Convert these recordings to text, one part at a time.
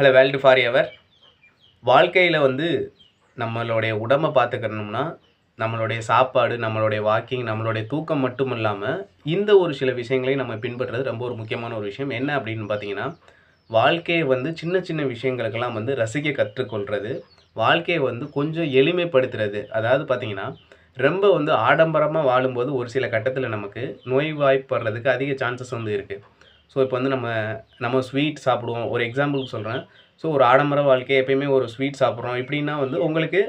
Hello world for ever வாழ்க்கையில் வந்து நம்மளுடைய உடம்பை பார்த்துக்கணும்னா நம்மளுடைய சாப்பாடு நம்மளுடைய வாக்கிங் நம்மளுடைய தூக்கம் மட்டும் இல்லாமல் இந்த ஒரு சில விஷயங்களையும் நம்ம பின்பற்றுறது ரொம்ப ஒரு முக்கியமான ஒரு விஷயம். என்ன அப்படின்னு பார்த்தீங்கன்னா வாழ்க்கையை வந்து சின்ன சின்ன விஷயங்களுக்கெல்லாம் வந்து ரசிக்க கற்றுக்கொள்கிறது வாழ்க்கையை வந்து கொஞ்சம் எளிமைப்படுத்துறது. அதாவது பார்த்திங்கன்னா ரொம்ப வந்து ஆடம்பரமாக வாழும்போது ஒரு சில கட்டத்தில் நமக்கு நோய் வாய்ப்படுறதுக்கு அதிக சான்சஸ் வந்து இருக்குது ஸோ இப்போ வந்து நம்ம நம்ம ஸ்வீட் சாப்பிடுவோம். ஒரு எக்ஸாம்பிளுக்கு சொல்கிறேன் ஸோ ஒரு ஆடம்பர வாழ்க்கை எப்பயுமே ஒரு ஸ்வீட் சாப்பிட்றோம். இப்படின்னா வந்து உங்களுக்கு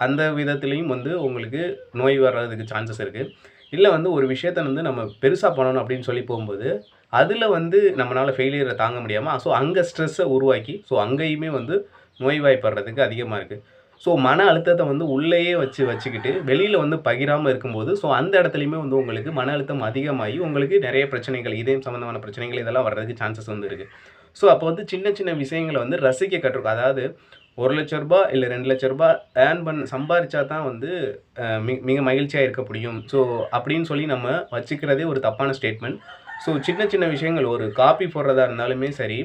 அந்த விதத்துலேயும் வந்து உங்களுக்கு நோய் வர்றதுக்கு சான்சஸ் இருக்குது இல்லை வந்து ஒரு விஷயத்த வந்து நம்ம பெருசாக பண்ணணும் அப்படின்னு சொல்லி போகும்போது அதில் வந்து நம்மளால் ஃபெயிலியரை தாங்க முடியாமல் ஸோ அங்கே ஸ்ட்ரெஸ்ஸை உருவாக்கி ஸோ அங்கேயுமே வந்து நோய்வாய்ப்படுறதுக்கு அதிகமாக இருக்குது ஸோ மன அழுத்தத்தை வந்து உள்ளேயே வச்சு வச்சுக்கிட்டு வெளியில் வந்து பகிராமல் இருக்கும்போது ஸோ அந்த இடத்துலையுமே வந்து உங்களுக்கு மன அழுத்தம் அதிகமாகி உங்களுக்கு நிறைய பிரச்சனைகள் இதயம் சம்மந்தமான பிரச்சனைகள் இதெல்லாம் வர்றதுக்கு சான்சஸ் வந்து இருக்குது ஸோ அப்போ வந்து சின்ன சின்ன விஷயங்களை வந்து ரசிக்க கற்றுக்கும் அதாவது ஒரு லட்ச ரூபாய் இல்லை ரெண்டு லட்ச ரூபா ஏர்ன் பண்ண சம்பாரிச்சா தான் வந்து மி மிக மகிழ்ச்சியாக இருக்க முடியும். ஸோ அப்படின்னு சொல்லி நம்ம வச்சுக்கிறதே ஒரு தப்பான ஸ்டேட்மெண்ட் ஸோ சின்ன சின்ன விஷயங்கள் ஒரு காப்பி போடுறதா இருந்தாலுமே சரி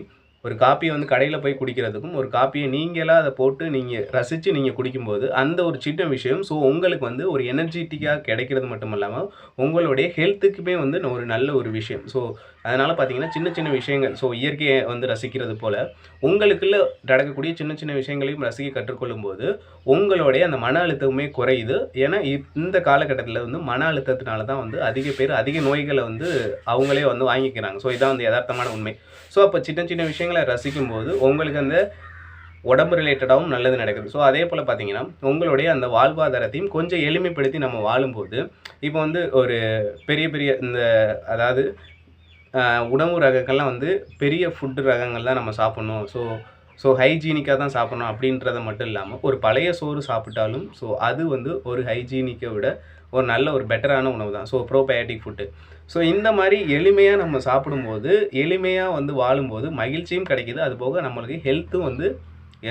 ஒரு காப்பியை வந்து கடையில் போய் குடிக்கிறதுக்கும் ஒரு காப்பியை நீங்களாக அதை போட்டு நீங்கள் ரசித்து நீங்கள் குடிக்கும்போது அந்த ஒரு சின்ன விஷயம். ஸோ உங்களுக்கு வந்து ஒரு எனர்ஜெட்டிக்காக கிடைக்கிறது மட்டும் இல்லாமல் உங்களுடைய ஹெல்த்துக்குமே வந்து ஒரு நல்ல ஒரு விஷயம். ஸோ அதனால் பார்த்தீங்கன்னா சின்ன சின்ன விஷயங்கள் ஸோ இயற்கையை வந்து ரசிக்கிறது போல் உங்களுக்குள்ள நடக்கக்கூடிய சின்ன சின்ன விஷயங்களையும் ரசிக்க கற்றுக்கொள்ளும் போது உங்களுடைய அந்த மன அழுத்தமுமே குறையுது. ஏன்னா இந்த காலகட்டத்தில் வந்து மன அழுத்தத்தினால தான் வந்து அதிக பேர் அதிக நோய்களை வந்து அவங்களே வந்து வாங்கிக்கிறாங்க. ஸோ இதான் வந்து யதார்த்தமான உண்மை. ஸோ அப்போ சின்ன சின்ன விஷயங்களை ரசிக்கும் போது உங்களுக்கு அந்த உடம்பு ரிலேட்டடாகவும் நல்லது நடக்குது. ஸோ அதே போல் பார்த்தீங்கன்னா உங்களுடைய அந்த வாழ்வாதாரத்தையும் கொஞ்சம் எளிமைப்படுத்தி நம்ம வாழும்போது இப்போ வந்து ஒரு பெரிய பெரிய இந்த அதாவது உணவு ரகங்கள்லாம் வந்து பெரிய ஃபுட்டு ரகங்கள் தான் நம்ம சாப்பிட்ணும். ஸோ ஸோ ஹைஜீனிக்காக தான் சாப்பிட்ணும் அப்படின்றத மட்டும் இல்லாமல் ஒரு பழைய சோறு சாப்பிட்டாலும் ஸோ அது வந்து ஒரு ஹைஜீனிக்கை விட ஒரு நல்ல ஒரு பெட்டரான உணவு தான். ஸோ ப்ரோபயோட்டிக் ஃபுட்டு ஸோ இந்த மாதிரி எளிமையாக நம்ம சாப்பிடும்போது எளிமையாக வந்து வாழும்போது மகிழ்ச்சியும் கிடைக்கிது. அது போக நம்மளுக்கு ஹெல்த்தும் வந்து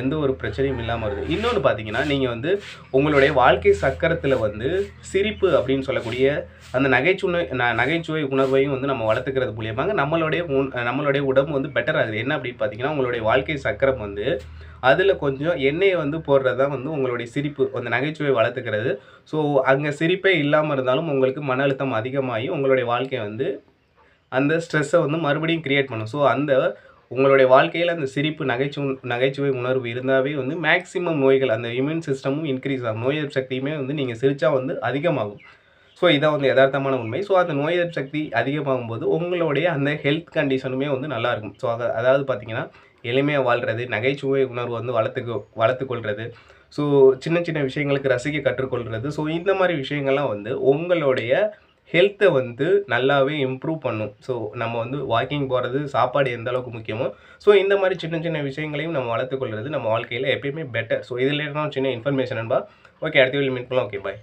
எந்த ஒரு பிரச்சனையும் இல்லாமல் வருது. இன்னொன்று பார்த்தீங்கன்னா நீங்கள் வந்து உங்களுடைய வாழ்க்கை சக்கரத்தில் வந்து சிரிப்பு அப்படின்னு சொல்லக்கூடிய அந்த நகைச்சுவை நகைச்சுவை உணர்வையும் வந்து நம்ம வளர்த்துக்கிறது மூலியமாக நம்மளுடைய நம்மளுடைய உடம்பு வந்து பெட்டர் ஆகுது. என்ன அப்படின்னு பார்த்தீங்கன்னா உங்களுடைய வாழ்க்கை சக்கரம் வந்து அதில் கொஞ்சம் எண்ணெயை வந்து போடுறது தான் வந்து உங்களுடைய சிரிப்பு அந்த நகைச்சுவை வளர்த்துக்கிறது. ஸோ அங்கே சிரிப்பே இல்லாமல் இருந்தாலும் உங்களுக்கு மன அழுத்தம் அதிகமாகி உங்களுடைய வாழ்க்கையை வந்து அந்த ஸ்ட்ரெஸ்ஸை வந்து மறுபடியும் க்ரியேட் பண்ணும். ஸோ அந்த உங்களுடைய வாழ்க்கையில் அந்த சிரிப்பு நகைச்சுவை நகைச்சுவை உணர்வு இருந்தாவே வந்து மேக்ஸிமம் நோய்கள் அந்த இம்யூன் சிஸ்டமும் இன்க்ரீஸ் ஆகும் நோய் எதிர்ப்பு சக்தியுமே வந்து நீங்கள் சிரித்தா வந்து அதிகமாகும். ஸோ இதான் வந்து யதார்த்தமான உண்மை. ஸோ அந்த நோய் எதிர்ப்பு சக்தி அதிகமாகும் போது உங்களுடைய அந்த ஹெல்த் கண்டிஷனுமே வந்து நல்லாயிருக்கும் ஸோ அதை அதாவது பார்த்தீங்கன்னா எளிமையாக வாழ்கிறது நகைச்சுவை உணர்வு வந்து வளர்த்துக்கு வளர்த்துக்கொள்கிறது ஸோ சின்ன சின்ன விஷயங்களுக்கு ரசிக்க கற்றுக்கொள்கிறது ஸோ இந்த மாதிரி விஷயங்கள்லாம் வந்து உங்களுடைய ஹெல்த்தை வந்து நல்லாவே இம்ப்ரூவ் பண்ணும். ஸோ நம்ம வந்து வாக்கிங் போகிறது சாப்பாடு எந்த அளவுக்கு முக்கியமோ ஸோ இந்த மாதிரி சின்ன சின்ன விஷயங்களையும் நம்ம வளர்த்துக்கொள்கிறது நம்ம வாழ்க்கையில் எப்பயுமே பெட்டர் ஸோ இதில் சின்ன இன்ஃபர்மேஷன் என்பா ஓகே அடுத்த வீடியோ மீட் பண்ணலாம். Okay bye